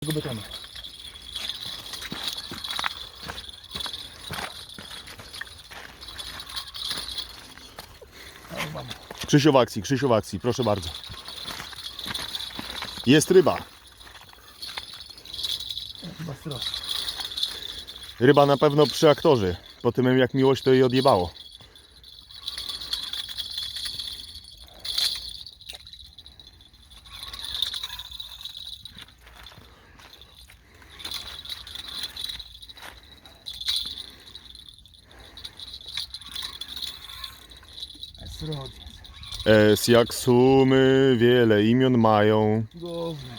tego betonu. Krzysiu w akcji, Krzysiu w akcji, proszę bardzo. Jest ryba. Chyba stros. Ryba na pewno przy aktorze. Po tym jak miłość to jej odjebało. Srodziec. Es jak sumy wiele imion mają. Gówno.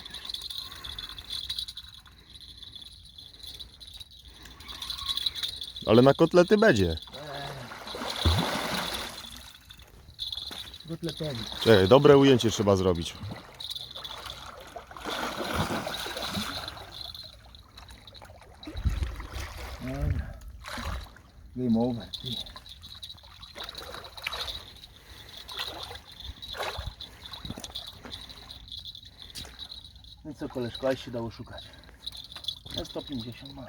Ale na kotlety będzie. Czekaj, dobre ujęcie trzeba zrobić. Dobra. Game No co koleżko, aż się dało szukać. Na 150 ma.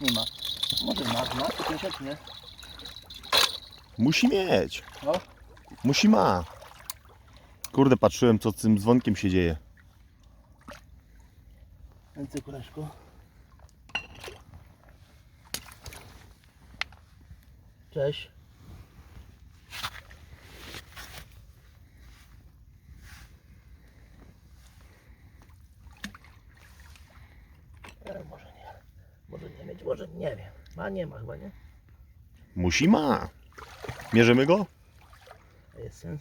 Nie ma. Może ma, ma 150 nie? Musi mieć. No. Musi ma. Kurde, patrzyłem co z tym dzwonkiem się dzieje. No co koleżko? Cześć. Może nie. Może nie mieć, może nie wiem. A nie ma chyba, nie? Musi ma. Mierzymy go? A Jest sens?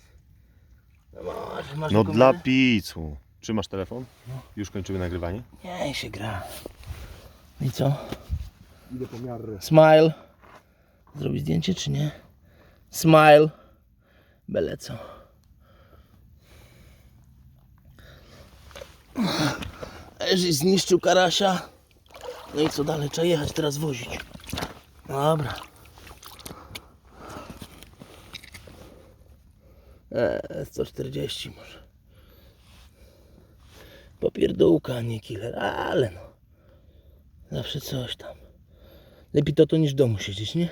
No może, masz No taką dla minę? picu. Trzymasz telefon? No. Już kończymy nagrywanie? Nie, się gra. No I co? Idę po miarę. Smile. Zrobić zdjęcie czy nie? Smile. Byle co. Eży zniszczył karasia. No i co dalej? Trzeba jechać teraz wozić. Dobra. Eee, 140 może. Popierdółka, a nie killer, ale no. Zawsze coś tam. Lepiej to to niż w domu siedzieć, nie?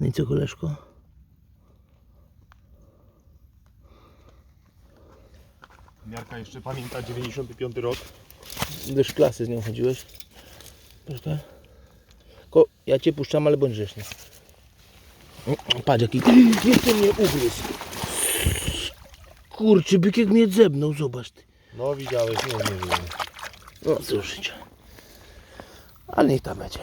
No i co koleżko? Miarka jeszcze pamięta 95 rok. Do klasy z nią chodziłeś? Proszę. Ko ja cię puszczam, ale bądź grzeczny. Patrz jaki... Jeszcze mnie ugryzł. Kurczę, byk jak mnie zebnął, zobacz ty. No widziałeś, nie, wiem. No cóż życie. Ale niech tam będzie.